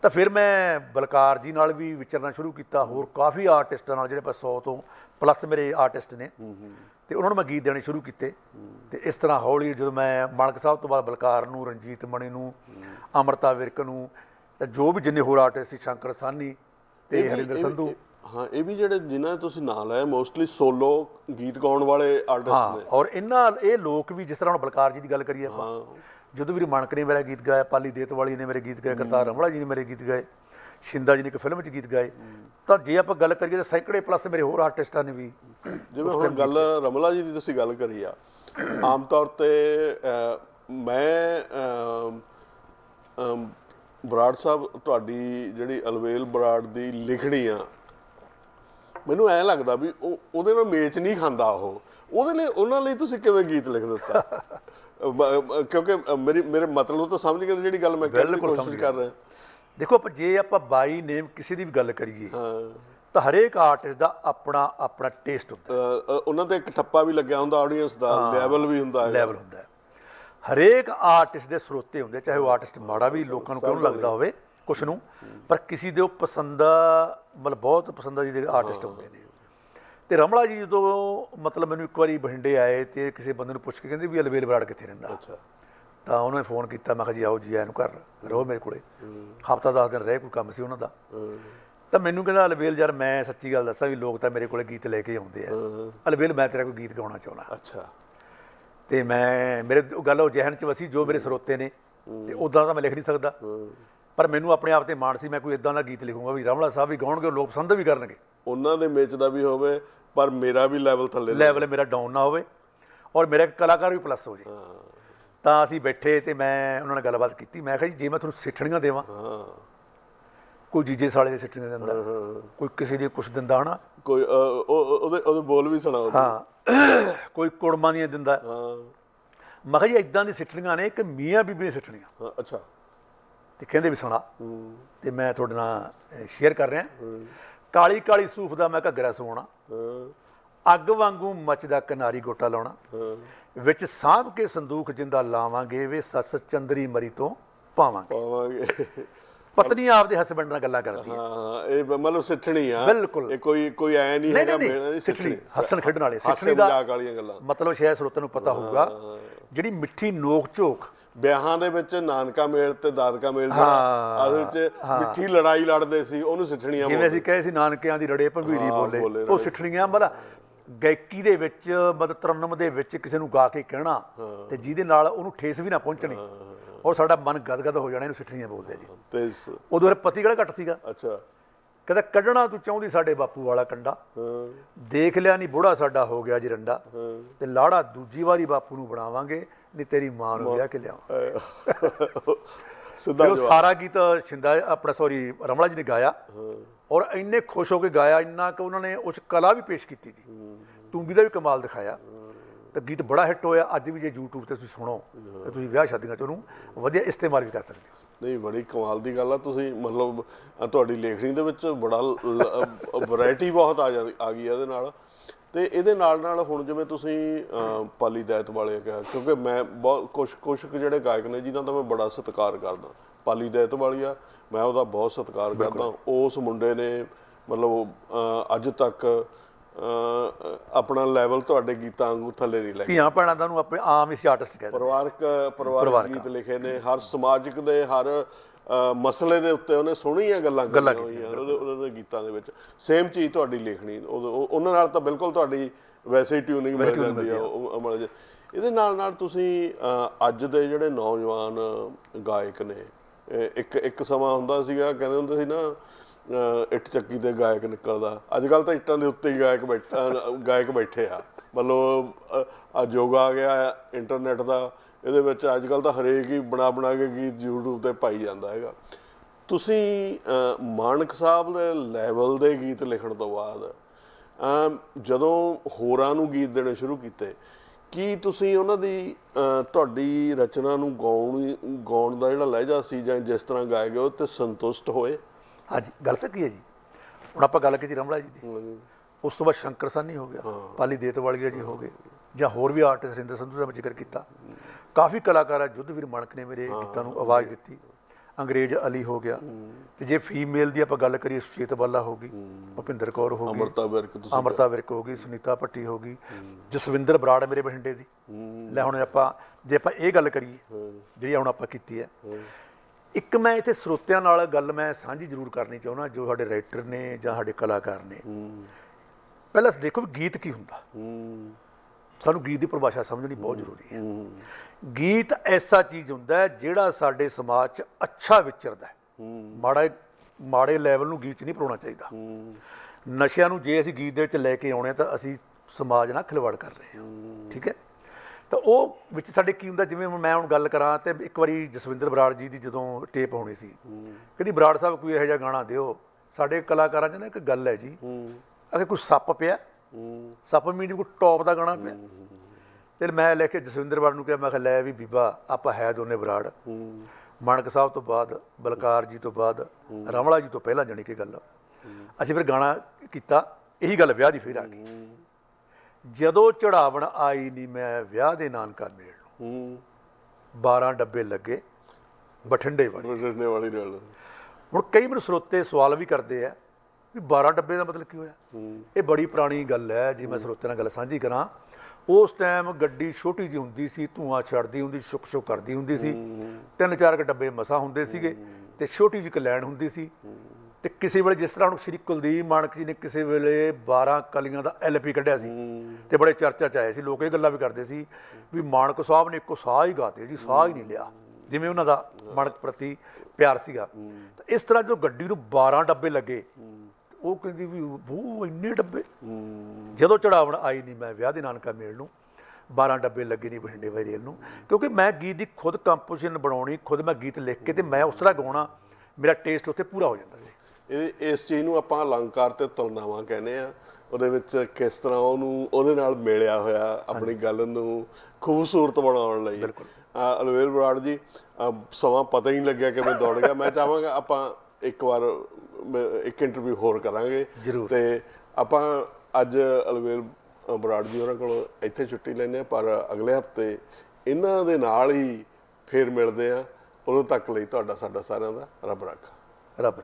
ਤਾਂ ਫਿਰ ਮੈਂ ਬਲਕਾਰ ਜੀ ਨਾਲ ਵੀ ਵਿਚਰਨਾ ਸ਼ੁਰੂ ਕੀਤਾ ਹੋਰ ਕਾਫੀ ਆਰਟਿਸਟਾਂ ਨਾਲ ਜਿਹੜੇ 100 ਤੋਂ ਪਲੱਸ ਮੇਰੇ ਆਰਟਿਸਟ ਨੇ। ਤੇ ਉਹਨਾਂ ਨੂੰ ਮੈਂ ਗੀਤ ਦੇਣੇ ਸ਼ੁਰੂ ਕੀਤੇ। ਤੇ ਇਸ ਤਰ੍ਹਾਂ ਹੌਲੀ ਜਦੋਂ ਮੈਂ ਮਾਨਕ ਸਾਹਿਬ ਤੋਂ ਬਾਅਦ ਬਲਕਾਰ ਨੂੰ ਰਣਜੀਤ ਮਣੀ ਨੂੰ ਅਮਰਤਾ ਵਿਰਕ ਨੂੰ ਤੇ ਜੋ ਵੀ ਜਿੰਨੇ ਹੋਰ ਆਰਟਿਸਟ ਸੀ ਸ਼ੰਕਰ ਸਾਨੀ ਤੇ ਹਰਿੰਦਰ ਸੰਧੂ। ਹਾਂ ਇਹ ਵੀ ਜਿਹੜੇ ਜਿਨ੍ਹਾਂ ਦੇ ਤੁਸੀਂ ਨਾਂ ਲਏ ਮੋਸਟਲੀ ਸੋਲੋ ਗੀਤ ਗਾਉਣ ਵਾਲੇ ਆਰਟਿਸਟ ਹਾਂ ਨੇ। ਔਰ ਇਹਨਾਂ ਇਹ ਲੋਕ ਵੀ ਜਿਸ ਤਰ੍ਹਾਂ ਹੁਣ ਬਲਕਾਰ ਜੀ ਦੀ ਗੱਲ ਕਰੀਏ ਆਪਾਂ ਜਦੋਂ ਵੀ ਮਾਨਕ ਨੇ ਮੇਰਾ ਗੀਤ ਗਾਇਆ ਪਾਲੀ ਦੇਤ ਵਾਲੀ ਨੇ ਮੇਰੇ ਗੀਤ ਗਾਏ ਕਰਤਾਰ ਰਮਲਾ ਜੀ ਨੇ ਮੇਰੇ ਗੀਤ ਗਾਏ ਸ਼ਿੰਦਾ ਜੀ ਨੇ ਇੱਕ ਫਿਲਮ 'ਚ ਗੀਤ ਗਾਏ। ਤਾਂ ਜੇ ਆਪਾਂ ਗੱਲ ਕਰੀਏ ਤਾਂ ਸੈਂਕੜੇ ਪਲੱਸ ਮੇਰੇ ਹੋਰ ਆਰਟਿਸਟਾਂ ਨੇ ਵੀ ਜਿਵੇਂ ਹੁਣ ਗੱਲ ਰਮਲਾ ਜੀ ਦੀ ਤੁਸੀਂ ਗੱਲ ਕਰੀ ਆ ਆਮ ਤੌਰ ਤੇ ਮੈਂ ਬਰਾੜ ਸਾਹਿਬ ਤੁਹਾਡੀ ਜਿਹੜੀ ਅਲਵੇਲ ਬਰਾੜ ਦੀ ਲਿਖਣੀ ਆ ਮੈਨੂੰ ਐ ਲੱਗਦਾ ਵੀ ਉਹ ਉਹਦੇ ਨਾਲ ਮੇਚ ਨਹੀਂ ਖਾਂਦਾ ਉਹ। ਉਹਦੇ ਲਈ ਉਹਨਾਂ ਲਈ ਤੁਸੀਂ ਕਿਵੇਂ ਗੀਤ ਲਿਖ ਦਿੱਤਾ? ਕਿਉਂਕਿ ਮੇਰੀ ਮੇਰੇ ਮਤਲਬ ਤੋਂ ਸਮਝ ਗਏ ਜਿਹੜੀ ਗੱਲ ਮੈਂ ਕਹਿਣ ਦੀ ਕੋਸ਼ਿਸ਼ ਕਰ ਰਿਹਾ। ਦੇਖੋ ਆਪਾਂ ਜੇ ਆਪਾਂ ਬਾਈ ਨੇਮ ਕਿਸੇ ਦੀ ਵੀ ਗੱਲ ਕਰੀਏ ਹਾਂ। ਤਾਂ ਹਰੇਕ ਆਰਟਿਸਟ ਦਾ ਆਪਣਾ ਆਪਣਾ ਟੇਸਟ ਹੁੰਦਾ ਅ, ਅ, ਉਹਨਾਂ ਤੇ ਇੱਕ ਠੱਪਾ ਵੀ ਲੱਗਿਆ ਹੁੰਦਾ ਆਡੀਅנס ਦਾ ਲੈਵਲ ਵੀ ਹੁੰਦਾ ਹੈ ਲੈਵਲ ਹੁੰਦਾ ਹੈ। ਹਰੇਕ ਆਰਟਿਸਟ ਦੇ ਸਰੋਤੇ ਹੁੰਦੇ ਚਾਹੇ ਉਹ ਆਰਟਿਸਟ ਮਾੜਾ ਵੀ ਲੋਕਾਂ ਨੂੰ ਕਿਉਂ ਲੱਗਦਾ ਹੋਵੇ ਕੁਛ ਨੂੰ ਪਰ ਕਿਸੇ ਦੇ ਉਹ ਪਸੰਦਾ ਮਤਲਬ ਬਹੁਤ ਪਸੰਦਾ ਜਿਹਦੇ ਆਰਟਿਸਟ ਹੁੰਦੇ ਨੇ। ਤੇ ਰਮਲਾ ਜੀ ਜਦੋਂ ਮਤਲਬ ਮੈਨੂੰ ਇੱਕ ਵਾਰੀ ਬਠਿੰਡੇ ਆਏ ਤੇ ਕਿਸੇ ਬੰਦੇ ਨੂੰ ਪੁੱਛ ਕੇ ਕਹਿੰਦੇ ਵੀ ਅਲਵੇਲ ਬਰਾੜ ਕਿੱਥੇ ਰਹਿੰਦਾ? ਅੱਛਾ। ਤਾਂ ਉਹਨਾਂ ਫੋਨ ਕੀਤਾ ਮੈਂ ਕਿਹਾ ਜੀ ਆਓ ਜੀ ਆਇਆਂ ਨੂੰ ਘਰ ਰਹੋ ਮੇਰੇ ਕੋਲੇ। ਹਫਤਾ ਦਸ ਦਿਨ ਰਹੇ ਕੋਈ ਕੰਮ ਸੀ ਉਹਨਾਂ ਦਾ। ਤਾਂ ਮੈਨੂੰ ਕਹਿੰਦਾ ਅਲਵੇਲ ਯਾਰ ਮੈਂ ਸੱਚੀ ਗੱਲ ਦੱਸਾਂ ਵੀ ਲੋਕ ਤਾਂ ਮੇਰੇ ਕੋਲੇ ਗੀਤ ਲੈ ਕੇ ਆਉਂਦੇ ਆ। ਅਲਵੇਲ ਮੈਂ ਤੇਰਾ ਕੋਈ ਗੀਤ ਗਾਉਣਾ ਚਾਹੁੰਦਾ। ਅੱਛਾ। ਤੇ ਮੈਂ ਮੇਰੇ ਗੱਲ ਉਹ ਜਹਨ ਚ ਵਸੀ ਜੋ ਮੇਰੇ ਸਰੋਤੇ ਨੇ ਤੇ ਉਦਾਂ ਤਾਂ ਮੈਂ ਲਿਖ ਨਹੀਂ ਸਕਦਾ। ਪਰ ਮੈਨੂੰ ਆਪਣੇ ਆਪ ਤੇ ਮਾਣ ਸੀ ਮੈਂ ਕੋਈ ਇਦਾਂ ਦਾ ਗੀਤ ਲਿਖੂੰਗਾ ਵੀ ਰਮਲਾ ਸਾਹਿਬ ਵੀ ਗਾਉਣਗੇ ਲੋਕ ਪਸੰਦ ਵੀ ਕਰਨਗੇ। ਉਹਨਾਂ ਦੇ ਮੇਚ ਦਾ ਵੀ ਹੋਵੇ ਪਰ ਮੇਰਾ ਵੀ ਲੈਵਲ ਥੱਲੇ ਲੈਵਲ ਮੇਰਾ ਡਾਊਨ ਨਾ ਹੋਵੇ ਔਰ ਮੇਰਾ ਕਲਾਕਾਰ ਵੀ ਪਲੱਸ ਹੋ ਜੇ। ਤਾਂ ਅਸੀਂ ਬੈਠੇ ਤੇ ਮੈਂ ਉਹਨਾਂ ਨਾਲ ਗੱਲਬਾਤ ਕੀਤੀ। ਮੈਂ ਕਿਹਾ ਜੀ ਜੇ ਮੈਂ ਤੁਹਾਨੂੰ ਸਿੱਠਣੀਆਂ ਦੇਵਾਂ ਹਾਂ। ਕੋਈ ਜੀਜੇ ਸਾਲੇ ਦੇ ਸਿੱਠਣੀਆਂ ਦਿੰਦਾ ਕੋਈ ਕਿਸੇ ਦੀ ਕੁਛ ਦਿੰਦਾ ਹਨਾ ਕੋਈ ਉਹ- ਉਹਦੇ ਉਹਦੇ ਬੋਲ ਵੀ ਸੁਣਾਓ। ਹਾਂ। ਕੋਈ ਕੁੜਮਾਂ ਦੀਆਂ ਦਿੰਦਾ। ਹਾਂ। ਮੈਂ ਕਿਹਾ ਜੀ ਇਦਾਂ ਦੀ ਸਿੱਠਣੀਆਂ ਨੇ ਕਿ ਮੀਆਂ ਬੀਬੀ ਦੀਆਂ ਸਿੱਠਣੀਆਂ। ਹਾਂ ਅੱਛਾ। ਤੇ ਕਹਿੰਦੇ ਵੀ ਸੁਣਾ। ਤੇ ਮੈਂ ਤੁਹਾਡੇ ਨਾਲ ਸ਼ੇਅਰ ਕਰ ਰਿਹਾ। ਕਾਲੀ ਕਾਲੀ ਸੂਫ ਦਾ ਮੈਂ ਘੱਗਰਾ ਸਵਾਉਣਾ। ਹਾਂ। ਅੱਗ ਵਾਂਗੂ ਮੱਚਦਾ ਕਿਨਾਰੀ ਗੋਟਾ ਲਾਉਣਾ। ਹਾਂ। ਵਿੱਚ ਸਾਂਭ ਕੇ ਸੰਦੂਖ ਜਿੰਦਾ ਲਾਵਾਂਗੇ ਵੇ ਸੱਸ ਚੰਦਰੀ ਮਰੀ ਤੋਂ ਪਾਵਾਂਗੇ। ਪਾਵਾਂਗੇ। ਪਤਨੀ ਆਪਦੇ ਹਸਬੰਡ ਨਾਲ ਗੱਲਾਂ ਕਰਦੀ ਹੈ। ਇਹ ਮਤਲਬ ਸਿੱਠਣੀ ਆ। ਬਿਲਕੁਲ। ਇਹ ਕੋਈ ਕੋਈ ਐ ਨਹੀਂ ਹੈਗਾ ਨਹੀਂ ਨਹੀਂ ਸਿੱਠਣੀ ਹੱਸਣ ਖੇਡਣ ਵਾਲੇ ਸਿੱਠਣੀ ਦਾ ਮਜ਼ਾਕ ਵਾਲੀਆਂ ਗੱਲਾਂ। ਮਤਲਬ ਸ਼ਾਇਦ ਸਰੋਤਿਆਂ ਨੂੰ ਪਤਾ ਹੋਊਗਾ ਜਿਹੜੀ ਮਿੱਠੀ ਨੋਕ ਝੋਕ। ਵਿਆਹਾਂ ਦੇ ਵਿੱਚ ਨਾਨਕਾ ਮੇਲ ਤੇ ਦਾਦਕਾ ਮੇਲ। ਦਾ ਉਹਦੇ ਵਿੱਚ ਮਿੱਠੀ ਲੜਾਈ ਲੜਦੇ ਸੀ ਉਹਨੂੰ ਸਿੱਠਣੀਆਂ ਜਿਵੇਂ ਅਸੀਂ ਕਹੇ ਸੀ ਨਾਨਕਿਆਂ ਦੀ ਰੜੇ ਭੰਬੀਰੀ ਬੋਲੇ ਉਹ ਸਿੱਠਣੀਆਂ ਮਤਲਬ ਗਾਇਕੀ ਦੇ ਵਿੱਚ ਮਤਲਬ ਤਰਨਮ ਦੇ ਵਿੱਚ ਕਿਸੇ ਨੂੰ ਗਾ ਕੇ ਕਹਿਣਾ ਤੇ ਜਿਹਦੇ ਨਾਲ ਉਹਨੂੰ ਠੇਸ ਵੀ ਨਾ ਪਹੁੰਚਣੀ। ਔਰ ਸਾਡਾ ਮਨ ਗਦਗਦ ਹੋ ਜਾਣਾ ਇਹਨੂੰ ਸਿੱਠਣੀਆਂ ਬੋਲਦੇ ਆ ਜੀ। ਤੇ ਉਦੋਂ ਪਤੀ ਕਿਹੜਾ ਘੱਟ ਸੀਗਾ? ਅੱਛਾ। ਕਹਿੰਦਾ ਕੱਢਣਾ ਤੂੰ ਚਾਹੁੰਦੀ ਸਾਡੇ ਬਾਪੂ ਵਾਲਾ ਕੰਡਾ। ਦੇਖ ਲਿਆ ਨਹੀਂ ਬੁੜਾ ਸਾਡਾ ਹੋ ਗਿਆ ਜੀ ਰੰਡਾ ਤੇ ਲਾੜਾ ਦੂਜੀ ਵਾਰੀ ਬਾਪੂ ਨੂੰ ਬਣਾਵਾਂਗੇ ਨਹੀਂ ਤੇਰੀ ਮਾਂ ਨੂੰ ਵਿਆਹ ਕੇ ਲਿਆਵਾਂ। ਸਿੱਧਾ ਉਹ ਸਾਰਾ ਗੀਤ ਸ਼ਿੰਦਾ ਆਪਣਾ ਸੌਰੀ ਰਮਲਾ ਜੀ ਨੇ ਗਾਇਆ। ਔਰ ਇੰਨੇ ਖੁਸ਼ ਹੋ ਕੇ ਗਾਇਆ, ਇੰਨਾ ਕਿ ਉਹਨਾਂ ਨੇ ਉਸ ਕਲਾ ਵੀ ਪੇਸ਼ ਕੀਤੀ ਜੀ ਤੂੰਬੀ ਦਾ ਵੀ ਕਮਾਲ ਦਿਖਾਇਆ। ਤੇ ਗੀਤ ਬੜਾ ਹਿੱਟ ਹੋਇਆ, ਅੱਜ ਵੀ ਜੇ YouTube ਤੇ ਤੁਸੀਂ ਸੁਣੋ, ਤੇ ਤੁਸੀਂ ਵਿਆਹ ਸ਼ਾਦੀਆਂ ਚ ਉਹਨੂੰ ਵਧੀਆ ਇਸਤੇਮਾਲ ਵੀ ਕਰ ਸਕਦੇ ਹੋ। ਨਹੀਂ, ਬੜੀ ਕਮਾਲ ਦੀ ਗੱਲ ਆ, ਤੁਸੀਂ ਮਤਲਬ ਤੁਹਾਡੀ ਲੇਖਣੀ ਦੇ ਵਿੱਚ ਬੜਾ ਵੈਰਾਈਟੀ ਬਹੁਤ ਆ ਜਾਂਦੀ, ਆ ਗਈ ਆ ਇਹਦੇ ਨਾਲ। ਤੇ ਇਹਦੇ ਨਾਲ ਨਾਲ ਹੁਣ ਜਿਵੇਂ ਤੁਸੀਂ ਪਾਲੀ ਦੈਤ ਵਾਲੇ ਕਿਹਾ, ਕਿਉਂਕਿ ਮੈਂ ਬਹੁਤ ਕੁਝ ਕੁਝ ਜਿਹੜੇ ਗਾਇਕ ਨੇ, ਜਿਨ੍ਹਾਂ ਦਾ ਮੈਂ ਬੜਾ ਸਤਿਕਾਰ ਕਰਦਾ। ਪਾਲੀ ਦਾਇਤ ਵਾਲੀ ਆ ਮੈਂ ਉਹਦਾ ਬਹੁਤ ਸਤਿਕਾਰ ਕਰਦਾ। ਉਸ ਮੁੰਡੇ ਨੇ ਮਤਲਬ ਅੱਜ ਤੱਕ ਆਪਣਾ ਲੈਵਲ ਤੁਹਾਡੇ ਗੀਤਾਂ ਵਾਂਗੂ ਥੱਲੇ ਨਹੀਂ ਲੈ ਧੀਆਂ ਭੈਣਾਂ ਦਾ ਨੂੰ ਆਪਣੇ ਆਮ ਹੀ ਆਰਟਿਸਟ ਕਹਿੰਦੇ ਪਰਿਵਾਰਕ ਪਰਿਵਾਰਕ ਗੀਤ ਲਿਖੇ ਨੇ ਹਰ ਸਮਾਜਿਕ ਦੇ ਹਰ ਮਸਲੇ ਦੇ ਉੱਤੇ ਉਹਨੇ ਸੋਹਣੀਆਂ ਗੱਲਾਂ ਗੱਲਾਂ ਕੀਤੀਆਂ ਉਹਦੇ ਉਹਦੇ ਗੀਤਾਂ ਦੇ ਵਿੱਚ। ਸੇਮ ਚੀਜ਼ ਤੁਹਾਡੀ ਲਿਖਣੀ ਉਹ- ਉਹ- ਉਹਨਾਂ ਨਾਲ ਤਾਂ ਬਿਲਕੁਲ ਤੁਹਾਡੀ ਵੈਸੇ ਹੀ ਟਿਊਨਿੰਗ ਮਿਲ ਜਾਂਦੀ ਆ ਉਹ ਜੇ ਇਹਦੇ ਨਾਲ ਨਾਲ ਤੁਸੀਂ ਅੱਜ ਦੇ ਜਿਹੜੇ ਨੌਜਵਾਨ ਗਾਇਕ ਨੇ ਇੱਕ ਇੱਕ ਸਮਾਂ ਹੁੰਦਾ ਸੀਗਾ ਕਹਿੰਦੇ ਹੁੰਦੇ ਸੀ ਨਾ ਇੱਟ ਚੱਕੀ ਤੇ ਗਾਇਕ ਨਿਕਲਦਾ। ਅੱਜ ਕੱਲ ਤਾਂ ਇੱਟਾਂ ਦੇ ਉੱਤੇ ਹੀ ਗਾਇਕ ਬੈਠਾ ਗਾਇਕ ਬੈਠੇ ਆ। ਮਤਲਬ ਆ ਯੋਗ ਆ ਗਿਆ ਇੰਟਰਨੈਟ ਦਾ ਇਹਦੇ ਵਿੱਚ ਅੱਜ ਕੱਲ ਤਾਂ ਹਰੇਕ ਹੀ ਬਣਾ ਬਣਾ ਕੇ ਗੀਤ YouTube ਤੇ ਪਾਈ ਜਾਂਦਾ ਹੈਗਾ। ਤੁਸੀਂ ਅ, ਮਾਨਕ ਸਾਹਿਬ ਦੇ ਲੈਵਲ ਦੇ ਗੀਤ ਲਿਖਣ ਤੋਂ ਬਾਅਦ ਜਦੋਂ ਹੋਰਾਂ ਨੂੰ ਗੀਤ ਦੇਣੇ ਸ਼ੁਰੂ ਕੀਤੇ ਕੀ ਤੁਸੀਂ ਉਹਨਾਂ ਦੀ ਤੁਹਾਡੀ ਰਚਨਾ ਨੂੰ ਗਾਉਣ ਗਾਉਣ ਦਾ ਜਿਹੜਾ ਲਹਿਜਾ ਸੀ ਜਾਂ ਜਿਸ ਤਰ੍ਹਾਂ ਗਾਏ ਗਏ ਉਹ ਤੇ ਸੰਤੁਸ਼ਟ ਹੋਏ? ਹਾਂਜੀ ਗੱਲ ਸਕੀ ਹੈ ਜੀ। ਹੁਣ ਆਪਾਂ ਗੱਲ ਕੀਤੀ ਰਮਲਾ ਜੀ ਦੀ। ਉਸ ਤੋਂ ਬਾਅਦ ਸ਼ੰਕਰ ਸਾਨੀ ਹੋ ਗਿਆ ਪਾਲੀ ਦੇਤ ਵਾਲੀਆ ਜੀ ਹੋ ਗਏ ਜਾਂ ਹੋਰ ਵੀ ਆਰਟਿਸਟ ਰਿੰਦਰ ਸੰਧੂ ਦਾ ਜ਼ਿਕਰ ਕੀਤਾ। ਕਾਫੀ ਕਲਾਕਾਰ ਆ ਜੁੱਧਵੀਰ ਮਣਕ ਨੇ ਮੇਰੇ ਗੀਤਾਂ ਨੂੰ ਆਵਾਜ਼ ਦਿੱਤੀ। ਅੰਗਰੇਜ਼ ਅਲੀ ਹੋ ਗਿਆ। ਤੇ ਜੇ ਫੀਮੇਲ ਦੀ ਆਪਾਂ ਗੱਲ ਕਰੀਏ ਸੁਚੇਤ ਬਾਲਾ ਹੋ ਗਈ ਭੁਪਿੰਦਰ ਕੌਰ ਹੋ ਗਈ ਅਮਰਤਾ ਵਿਰਕ ਤੁਸੀਂ ਅਮਰਤਾ ਵਿਰਕ ਹੋ ਗਈ ਸੁਨੀਤਾ ਭੱਟੀ ਹੋ ਗਈ ਜਸਵਿੰਦਰ ਬਰਾੜ ਮੇਰੇ ਬਠਿੰਡੇ ਦੀ। ਲੈ ਹੁਣ ਆਪਾਂ ਜੇ ਆਪਾਂ ਇਹ ਗੱਲ ਕਰੀਏ ਜਿਹੜੀ ਹੁਣ ਆਪਾਂ ਕੀਤੀ ਹੈ। ਇੱਕ ਮੈਂ ਇੱਥੇ ਸਰੋਤਿਆਂ ਨਾਲ ਗੱਲ ਮੈਂ ਸਾਂਝੀ ਜ਼ਰੂਰ ਕਰਨੀ ਚਾਹੁੰਦਾ ਜੋ ਸਾਡੇ ਰਾਈਟਰ ਨੇ ਜਾਂ ਸਾਡੇ ਕਲਾਕਾਰ ਨੇ। ਪਹਿਲਾਂ ਦੇਖੋ ਗੀਤ ਕੀ ਹੁੰਦਾ। ਸਾਨੂੰ ਗੀਤ ਦੀ ਪਰਿਭਾਸ਼ਾ ਸਮਝਣੀ ਬਹੁਤ ਜ਼ਰੂਰੀ ਹੈ। ਗੀਤ ਐਸਾ ਚੀਜ਼ ਹੁੰਦਾ ਹੈ ਜਿਹੜਾ ਸਾਡੇ ਸਮਾਜ 'ਚ ਅੱਛਾ ਵਿਚਰਦਾ ਹੈ। ਮਾੜਾ ਮਾੜੇ ਲੈਵਲ ਨੂੰ ਗੀਤ 'ਚ ਨਹੀਂ ਪਰੋਣਾ ਚਾਹੀਦਾ। ਨਸ਼ਿਆਂ ਨੂੰ ਜੇ ਅਸੀਂ ਗੀਤ ਦੇ ਵਿੱਚ ਲੈ ਕੇ ਆਉਣੇ ਤਾਂ ਅਸੀਂ ਸਮਾਜ ਨਾਲ ਖਿਲਵਾੜ ਕਰ ਰਹੇ ਹਾਂ। ਠੀਕ ਹੈ? ਤਾਂ ਉਹ ਵਿੱਚ ਸਾਡੇ ਕੀ ਹੁੰਦਾ ਜਿਵੇਂ ਮੈਂ ਹੁਣ ਗੱਲ ਕਰਾਂ ਤੇ ਇੱਕ ਵਾਰੀ ਜਸਵਿੰਦਰ ਬਰਾੜ ਜੀ ਦੀ ਜਦੋਂ ਟੇਪ ਹੋਣੀ ਸੀ ਕਹਿੰਦੀ ਬਰਾੜ ਸਾਹਿਬ ਕੋਈ ਇਹੋ ਜਿਹਾ ਗਾਣਾ ਦਿਓ। ਸਾਡੇ ਕਲਾਕਾਰਾਂ 'ਚ ਨਾ ਇੱਕ ਗੱਲ ਹੈ ਜੀ। ਅਗੇ ਕੋਈ ਸੱਪ ਪਿਆ ਸੱਪ ਮੀਨ ਕੋਈ ਟੌਪ ਦਾ ਗਾਣਾ ਪਿਆ। ਤੇ ਮੈਂ ਲੈ ਕੇ ਜਸਵਿੰਦਰ ਬਰਾੜ ਨੂੰ ਕਿਹਾ ਮੈਂ ਕਿਹਾ ਲੈ ਵੀ ਬੀਬਾ ਆਪਾਂ ਹੈ ਦੋਨੇ ਬਰਾੜ। ਮਾਨਕ ਸਾਹਿਬ ਤੋਂ ਬਾਅਦ ਬਲਕਾਰ ਜੀ ਤੋਂ ਬਾਅਦ ਰਮਲਾ ਜੀ ਤੋਂ ਪਹਿਲਾਂ ਜਾਣੀ ਕਿ ਗੱਲ। ਅਸੀਂ ਫਿਰ ਗਾਣਾ ਕੀਤਾ ਇਹੀ ਗੱਲ ਵਿਆਹ ਦੀ ਫਿਰ ਆ ਗਈ। ਜਦੋਂ ਚੜਾਵਣ ਆਈ ਨਹੀਂ ਮੈਂ ਵਿਆਹ ਦੇ ਨਾਨਕਾ ਮੇਲ ਨੂੰ। ਹੂੰ। 12 ਡੱਬੇ ਲੱਗੇ ਬਠਿੰਡੇ ਵਾਲੇ। ਵਾਲੀ ਨਾਲ। ਹੁਣ ਕਈ ਮੈਨੂੰ ਸਰੋਤੇ ਸਵਾਲ ਵੀ ਕਰਦੇ ਆ ਵੀ 12 ਡੱਬੇ ਦਾ ਮਤਲਬ ਕੀ ਹੋਇਆ? ਇਹ ਬੜੀ ਪੁਰਾਣੀ ਗੱਲ ਹੈ ਜੇ ਮੈਂ ਸਰੋਤੇ ਨਾਲ ਗੱਲ ਸਾਂਝੀ ਕਰਾਂ ਉਸ ਟਾਈਮ ਗੱਡੀ ਛੋਟੀ ਜਿਹੀ ਹੁੰਦੀ ਸੀ, ਧੂਆਂ ਛੱਡਦੀ ਹੁੰਦੀ, ਸ਼ੁਕ ਸ਼ੁਕ ਕਰਦੀ ਹੁੰਦੀ ਸੀ। ਤਿੰਨ ਚਾਰ ਕੁ ਡੱਬੇ ਮਸਾ ਹੁੰਦੇ ਸੀਗੇ ਤੇ ਛੋਟੀ ਜਿਹੀ ਕਲੈਣ ਹੁੰਦੀ ਸੀ। ਤੇ ਕਿਸੇ ਵੇਲੇ ਜਿਸ ਤਰ੍ਹਾਂ ਹੁਣ ਸ਼੍ਰੀ ਕੁਲਦੀਪ ਮਾਨਕ ਜੀ ਨੇ ਕਿਸੇ ਵੇਲੇ 12 ਕਲੀਆਂ ਦਾ ਐਲਪੀ ਕੱਢਿਆ ਸੀ ਤੇ ਬੜੇ ਚਰਚਾ ਚ ਆਏ ਸੀ, ਲੋਕ ਇਹ ਗੱਲਾਂ ਵੀ ਕਰਦੇ ਸੀ ਵੀ ਮਾਨਕ ਸਾਹਿਬ ਨੇ ਇੱਕੋ ਸਾਹ ਹੀ ਗਾਤੇ ਜੀ, ਸਾਹ ਹੀ ਨਹੀਂ ਲਿਆ। ਜਿਵੇਂ ਉਹਨਾਂ ਦਾ ਮਾਨਕ ਪ੍ਰਤੀ ਪਿਆਰ ਸੀਗਾ। ਇਸ ਤਰ੍ਹਾਂ ਜਦੋਂ ਗੱਡੀ ਨੂੰ 12 ਡੱਬੇ ਲੱਗੇ ਉਹ ਕਹਿੰਦੀ ਵੀ ਉਹ ਇੰਨੇ ਡੱਬੇ। ਜਦੋਂ ਚੜਾਵਣ ਆਈ ਨਹੀਂ ਮੈਂ ਵਿਆਹ ਦੇ ਨਾਨਕਾ ਮੇਲ ਨੂੰ 12 ਡੱਬੇ ਲੱਗੇ ਨਹੀਂ ਬਠਿੰਡੇ ਵਾਲੀ ਰੇਲ ਨੂੰ ਕਿਉਂਕਿ ਮੈਂ ਗੀਤ ਦੀ ਖੁਦ ਕੰਪੋਜੀਸ਼ਨ ਬਣਾਉਣੀ ਖੁਦ ਮੈਂ ਗੀਤ ਲਿਖ ਕੇ ਤੇ ਮੈਂ ਉਸ ਤਰ੍ਹਾਂ ਗਾਉਣਾ ਮੇਰਾ ਟੇਸਟ ਉੱਥੇ ਪੂਰਾ ਹੋ ਜਾਂਦਾ ਸੀ। ਇਹ ਇਸ ਚੀਜ਼ ਨੂੰ ਆਪਾਂ ਅਲੰਕਾਰ ਤੇ ਤੁਲਨਾਵਾਂ ਕਹਿੰਦੇ ਆ ਉਹਦੇ ਵਿੱਚ ਕਿਸ ਤਰ੍ਹਾਂ ਉਹਨੂੰ ਉਹਦੇ ਨਾਲ ਮੇਲਿਆ ਹੋਇਆ ਆਪਣੀ ਗੱਲ ਨੂੰ ਖੂਬਸੂਰਤ ਬਣਾਉਣ ਲਈ। ਅਲਵੇਲ ਬਰਾੜ ਜੀ ਸਮਾਂ ਪਤਾ ਹੀ ਨਹੀਂ ਲੱਗਿਆ ਕਿਵੇਂ ਦੌੜ ਗਿਆ। ਮੈਂ ਚਾਹਾਂਗਾ ਆਪਾਂ ਇੱਕ ਵਾਰ ਮ- ਇੱਕ ਇੰਟਰਵਿਊ ਹੋਰ ਕਰਾਂਗੇ। ਜ਼ਰੂਰ। ਤੇ ਆਪਾਂ ਅੱਜ ਅਲਵੇਲ ਬਰਾੜ ਜੀ ਉਹਨਾਂ ਕੋਲ ਇੱਥੇ ਛੁੱਟੀ ਲੈਂਦੇ ਆ ਪਰ ਅਗਲੇ ਹਫ਼ਤੇ ਇਹਨਾਂ ਦੇ ਨਾਲ ਹੀ ਫੇਰ ਮਿਲਦੇ ਆ ਉਦੋਂ ਤੱਕ ਲਈ ਤੁਹਾਡਾ ਸਾਡਾ ਸਾਰਿਆਂ ਦਾ ਰੱਬ ਰੱਖਾ। ਰੱਬ